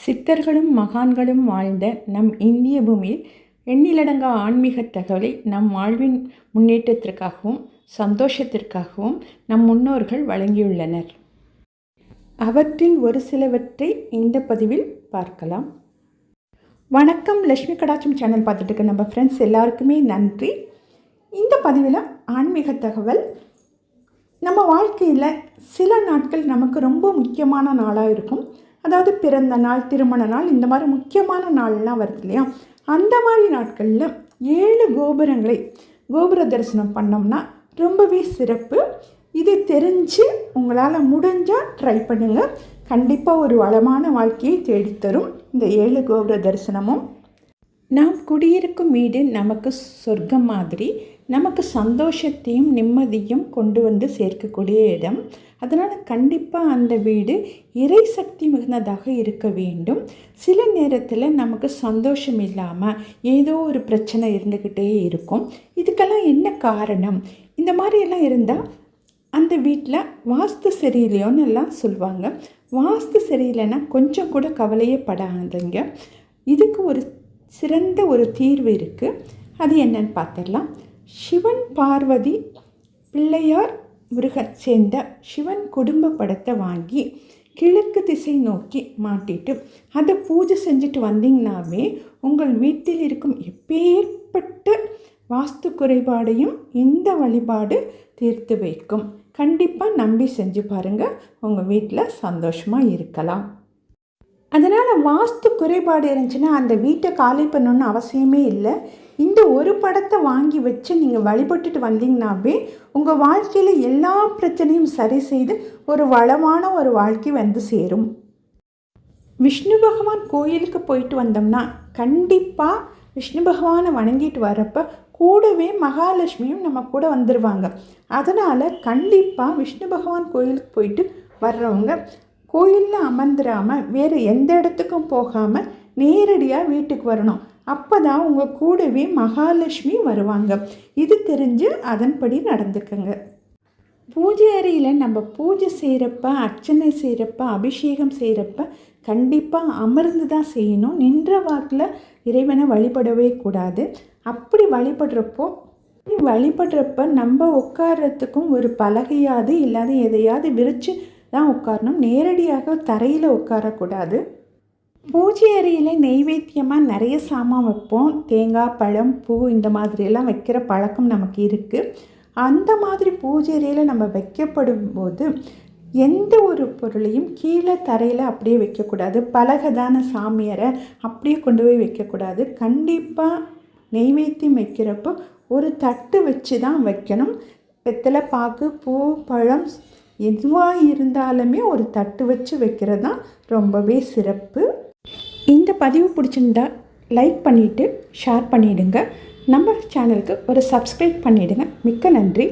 சித்தர்களும் மகான்களும் வாழ்ந்த நம் இந்திய பூமியில் எண்ணிலடங்கா ஆன்மீக தகவலை நம் வாழ்வின் முன்னேற்றத்திற்காகவும் சந்தோஷத்திற்காகவும் நம் முன்னோர்கள் வழங்கியுள்ளனர். அவற்றில் ஒரு சிலவற்றை இந்த பதிவில் பார்க்கலாம். வணக்கம். லக்ஷ்மி கடாச்சம் சேனல் பார்த்துட்டு இருக்க நம்ம ஃப்ரெண்ட்ஸ் எல்லாருக்குமே நன்றி. இந்த பதிவில் ஆன்மீக தகவல். நம்ம வாழ்க்கையில் சில நாட்கள் நமக்கு ரொம்ப முக்கியமான நாளாக இருக்கும். அதாவது பிறந்த நாள் திருமண நாள் இந்த மாதிரி முக்கியமான நாள்லாம் வருது இல்லையா? அந்த மாதிரி நாட்களில் ஏழு கோபுரங்களை கோபுர தரிசனம் பண்ணோம்னா ரொம்பவே சிறப்பு. இது தெரிஞ்சு உங்களால் முடிஞ்சால் ட்ரை பண்ணுங்கள் கண்டிப்பாக ஒரு வளமான வாழ்க்கையை தேடித்தரும் இந்த ஏழு கோபுர தரிசனமும். நாம் குடியிருக்கும் வீடு நமக்கு சொர்க்கம் மாதிரி நமக்கு சந்தோஷத்தையும் நிம்மதியும் கொண்டு வந்து சேர்க்கக்கூடிய இடம். அதனால் கண்டிப்பாக அந்த வீடு இறை சக்தி மிகுந்ததாக இருக்க வேண்டும். சில நேரத்தில் நமக்கு சந்தோஷம் இல்லாமல் ஏதோ ஒரு பிரச்சனை இருந்துக்கிட்டே இருக்கும். இதுக்கெல்லாம் என்ன காரணம்? இந்த மாதிரியெல்லாம் இருந்தால் அந்த வீட்டில் வாஸ்து சரியில்லையோன்னு எல்லாம் சொல்லுவாங்க வாஸ்து சரியில்லைன்னா கொஞ்சம் கூட கவலையே படாதீங்க. இதுக்கு ஒரு சிறந்த ஒரு தீர்வு இருக்குது அது என்னன்னு பார்த்துடலாம். சிவன் பார்வதி பிள்ளையார் முருகன் சேர்ந்த சிவன் குடும்ப படத்தை வாங்கி கிழக்கு திசை நோக்கி மாட்டிட்டு அதை பூஜை செஞ்சுட்டு வந்தீங்கனாவே உங்கள் வீட்டில் இருக்கும் எப்பேற்பட்ட வாஸ்து குறைபாடையும் இந்த வழிபாடு தீர்த்து வைக்கும். கண்டிப்பாக நம்பி செஞ்சு பாருங்கள் உங்கள் வீட்டில் சந்தோஷமாக இருக்கலாம். அதனால் வாஸ்து குறைபாடு இருந்துச்சுன்னா அந்த வீட்டை காலி பண்ணணுன்னு அவசியமே இல்லை. இந்த ஒரு படத்தை வாங்கி வச்சு நீங்கள் வழிபட்டுட்டு வந்தீங்கன்னாவே உங்கள் வாழ்க்கையில் எல்லா பிரச்சனையும் சரி செய்து ஒரு வளமான ஒரு வாழ்க்கை வந்து சேரும். விஷ்ணு பகவான் கோயிலுக்கு போயிட்டு வந்தோம்னா கண்டிப்பாக விஷ்ணு பகவானை வணங்கிட்டு வரப்போ கூடவே மகாலட்சுமியும் நம்ம கூட வந்துடுவாங்க அதனால் கண்டிப்பாக விஷ்ணு பகவான் கோயிலுக்கு போயிட்டு வர்றவங்க கோயிலில் அமர்ந்துடாமல் வேறு எந்த இடத்துக்கும் போகாமல் நேரடியாக வீட்டுக்கு வரணும். அப்போ தான் உங்கள் கூடவே மகாலட்சுமி வருவாங்க. இது தெரிஞ்சு அதன்படி நடந்துக்கங்க. பூஜை அறையில் நம்ம பூஜை செய்கிறப்ப அர்ச்சனை செய்கிறப்ப அபிஷேகம் செய்கிறப்ப கண்டிப்பாக அமர்ந்து தான் செய்யணும். நின்ற வாக்கில் இறைவனை வழிபடவே கூடாது. அப்படி வழிபடுறப்போ வழிபடுறப்ப நம்ம உட்கார்றதுக்கும் ஒரு பலகையாவது இல்லாத எதையாவது விரித்து தான் உட்காரணும். நேரடியாக தரையில் உட்காரக்கூடாது. பூஜை அறையில் நெய்வேத்தியமாக நிறைய சாமான் வைப்போம். தேங்காய் பழம் பூ இந்த மாதிரியெல்லாம் வைக்கிற பழக்கம் நமக்கு இருக்குது அந்த மாதிரி பூஜை அறையில் நம்ம வைக்கப்படும் போது எந்த ஒரு பொருளையும் கீழே தரையில் அப்படியே வைக்கக்கூடாது. பலகதான சாமியரை அப்படியே கொண்டு போய் வைக்கக்கூடாது. கண்டிப்பாக நெய்வேத்தியம் வைக்கிறப்போ ஒரு தட்டு வச்சு தான் வைக்கணும். வெத்தலை பாக்கு பூ பழம் எதுவாக இருந்தாலுமே ஒரு தட்டு வச்சு வைக்கிறது தான் ரொம்பவே சிறப்பு. இந்த பதிவு பிடிச்சிருந்தா லைக் பண்ணிவிட்டு ஷேர் பண்ணிவிடுங்க நம்ம சேனலுக்கு ஒரு சப்ஸ்கிரைப் பண்ணிவிடுங்க மிக்க நன்றி.